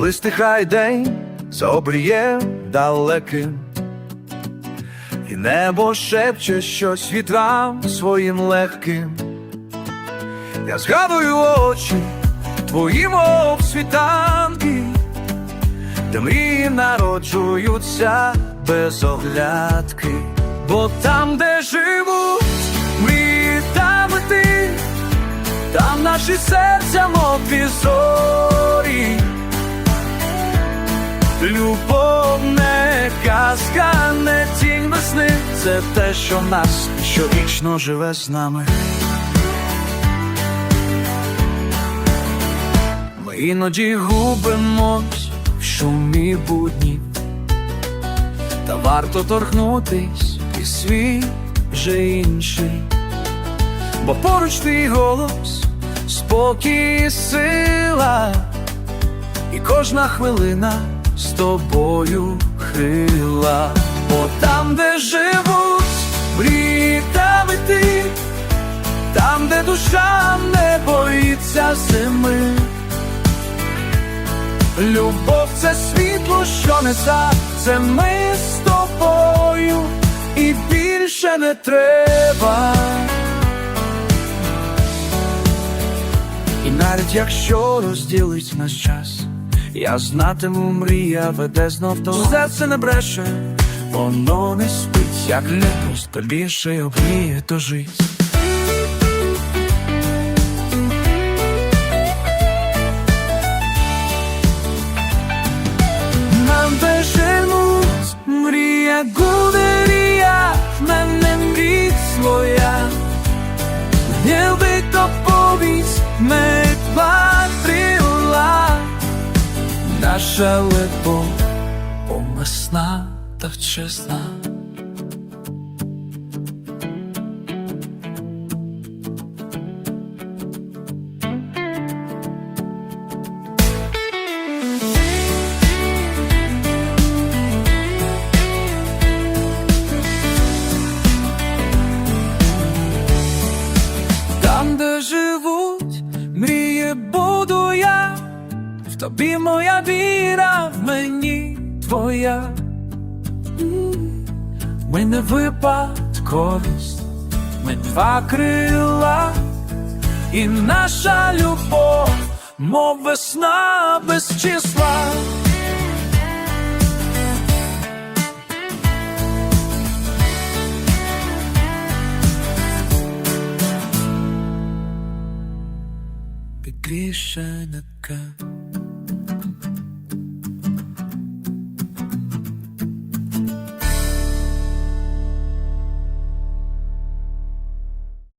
коли стихає день за обрієм далеким, і небо шепче щось вітрам своїм легким. Я згадую очі твої, мов світанки, де мрії народжуються без оглядки, бо там, де живуть мрії там ти, там наші серця, мов дві Любов не казка, не тінь весни, це те, що нас, що вічно живе з нами. Ми іноді губимось в шумі будні, та варто торкнутись, і світ вже інший, бо поруч твій голос, спокій і сила, і кожна хвилина з тобою хила, бо там, де живуть мрії, там і ти, там, де душа не боїться зими. Любов це світло, що несе, це ми з тобою, і більше не треба. І навіть якщо розділить наш час, я знатиму, мрія веде знов до серце не бреше, воно не спить, як лепост, більше обміє то жить. Нам беженуть, мрія гудерія, мене мрій своя. Не би то повість, ми наша любов помисна та вчесна. Тобі моя віра, в мені твоя. Ми не випадковість, ми два крила, і наша любов, мов весна без числа. Підгрішенка